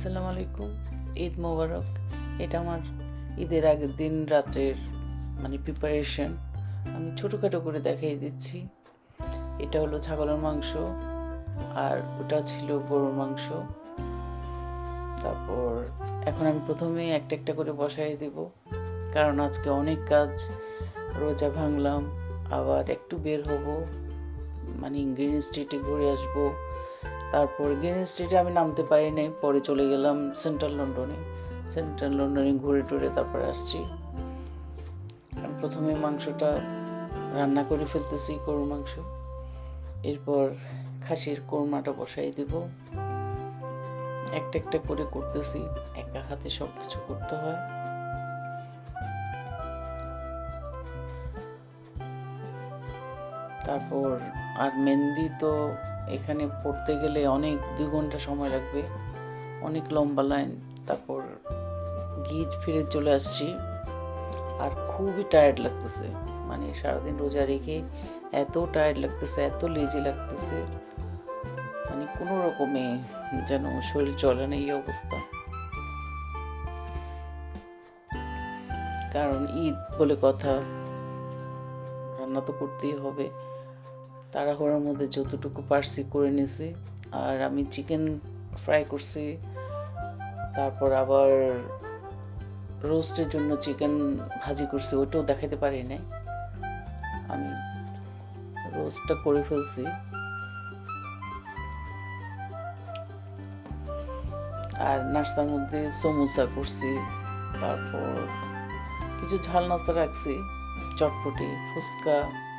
আসসালামু আলাইকুম, ঈদ মোবারক। এটা আমার ঈদের আগের দিন রাতের মানে প্রিপারেশন আমি ছোটোখাটো করে দেখিয়ে দিচ্ছি। এটা হলো ছাগলের মাংস আর ওটা ছিল গরুর মাংস। তারপর এখন আমি প্রথমে একটা একটা করে বসাই দেব, কারণ আজকে অনেক কাজ। রোজা ভাঙলাম, আবার একটু বের হব মানে গ্রিন স্ট্রিটে ঘুরে আসব। তারপর গ্রিন স্ট্রিটে আমি নামতে পারি নাই পরে চলে গেলাম সেন্ট্রাল লন্ডনে সেন্ট্রাল লন্ডনে ঘুরে টুরে তারপরে আসছি। প্রথমে মাংসটা রান্না করে ফেলতেছি, গরুর মাংস। এরপর খাসির কোরমাটা বসাই দেব। একটা একটা করে করতেছি, একা হাতে সব কিছু করতে হয়। তারপর আর মেহেন্দি তো এখানে পড়তে গেলে অনেক দুই ঘণ্টা সময় লাগবে। অনেক লম্বা লাইন। তারপর গিয়ে ফিরে চলে আসছি। আর খুবই টায়ার্ড লাগতেছে। মানে সারাদিন রোজা রেখে এত টায়ার্ড লাগতেছে, এত লেজি লাগতেছে। মানে কোনো রকমে যেন শরীর চলে না এই অবস্থা। কারণ ঈদ বলে কথা। রান্না তো করতেই হবে। তাড়াহুড়োর মধ্যে যতটুকু পারছি করে নিছি। আর আমি চিকেন ফ্রাই করছি। তারপর আবার রোস্টের জন্য চিকেন ভাজি করছি, ওইটাও দেখাতে পারি নাই। আমি রোস্টটা করে ফেলছি। আর নাস্তার মধ্যে সমোসা করছি। তারপর কিছু ঝাল নাস্তা রাখছি, চটপটি, ফুচকা।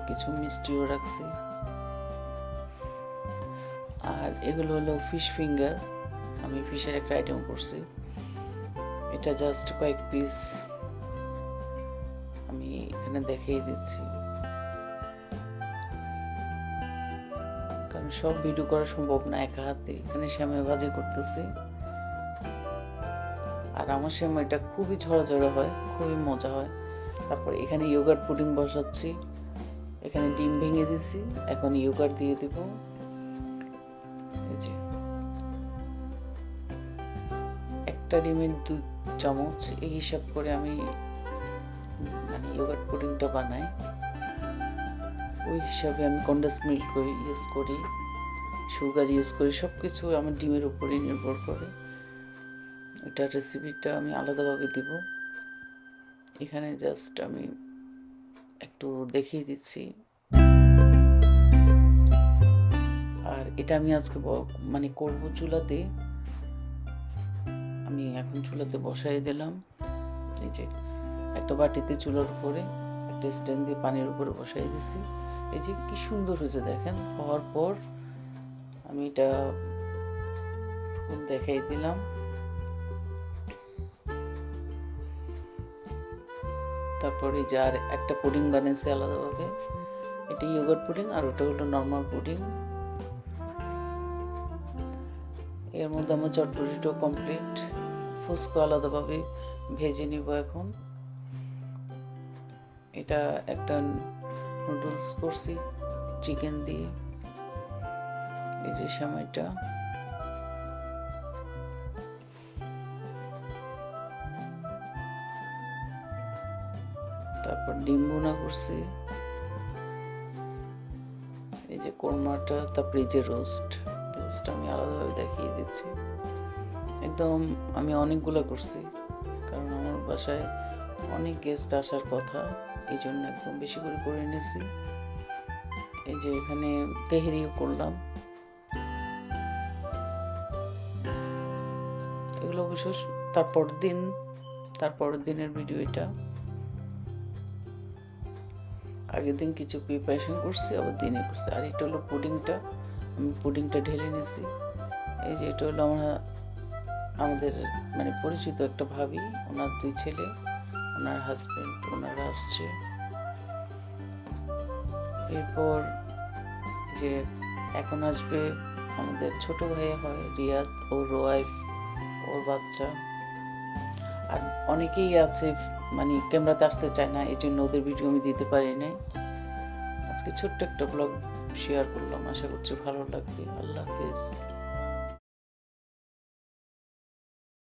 আবার কিছু মিষ্টিও রাখছি। আর এগুলো হলো ফিশ ফিঙ্গার আমি ফিশের একটা আইটেম করছি। এটা জাস্ট কয়েক পিস আমি এখানে দেখিয়ে দিচ্ছি। কারণ সব ভিডিও করা সম্ভব না একা হাতে। এখানে শ্যামে ভাজি করতেছি। আর আমার শ্যামাইটা খুবই ঝরঝরে হয়, খুবই মজা হয়। তারপর এখানে ইয়োগার্ট পুডিং বসাচ্ছি। এখানে ডিম ভেঙে দিছি এখন ইয়োগার্ট দিয়ে দিব। একটা ডিমের দু চামচ এই হিসাব করে আমি মানে ইয়োগার্ট পুডিংটা বানাই। ওই হিসাবে আমি কন্ডেন্স মিল্ক ইউজ করি। সুগার ইউজ করি। সব কিছু আমার ডিমের উপরেই নির্ভর করে। এটার রেসিপিটা আমি আলাদাভাবে দিব। এখানে জাস্ট আমি একটু দেখিয়ে দিচ্ছি। আর এটা আমি আজকে মানে করব চুলাতে। আমি এখন চুলাতে বসাই দিলাম। এই যে একটা বাটিতে চুলার উপরে, একটা স্ট্যান্ড দিয়ে পানির উপরে বসাই দিছি। এই যে কি সুন্দর হয়েছে দেখেন, হওয়ার পর আমি এটা দেখাই দিলাম। তারপরে যার একটা পুডিং বানিয়েছে আলাদাভাবে, এটা ইয়োগার্ট পুডিং আর ওটা হলো নর্মাল পুডিং এর মধ্যে আমার চটপটিটাও কমপ্লিট ফুচকা আলাদাভাবে ভেজে নিব এখন। এটা একটা নুডলস করছি চিকেন দিয়ে। এই যে সময়টা। তারপর ডিম ভুনা করছি। এই যে কোরমাটা, তারপরে এই যে রোস্ট রোস্ট আমি আলাদাভাবে দেখিয়ে দিচ্ছি। একদম আমি অনেকগুলো করছি, কারণ আমার বাসায় অনেক গেস্ট আসার কথা, এই জন্য একদম বেশি করে করে নিয়েছি। এই যে এখানে তেহেরিও করলাম। এগুলো অবশ্য তারপর দিন তারপর দিনের ভিডিও এটা। আগের দিন কিছু প্রিপারেশন করছি, আবার দিনে করছি। আর এটা হলো পুডিংটা। আমি পুডিংটা ঢেলে নিয়েছি এই যে এটা হলো আমরা, আমাদের মানে পরিচিত একটা ভাবি, ওনার দুই ছেলে, ওনার হাজব্যান্ড ওনারা আসছে। এরপর যে এখন আসবে আমাদের ছোট ভাইয়া হয় রিয়াদ, ওর ওয়াইফ ওর বাচ্চা। আর অনেকেই আছে মানে ক্যামেরাতে আসতে চায় না এই জন্য ওদের ভিডিও আমি দিতে পারি নাই। আজকে ছোট্ট একটা ব্লগ শেয়ার করলাম, আশা করছি ভালো লাগবে। আল্লাহ হাফিজ।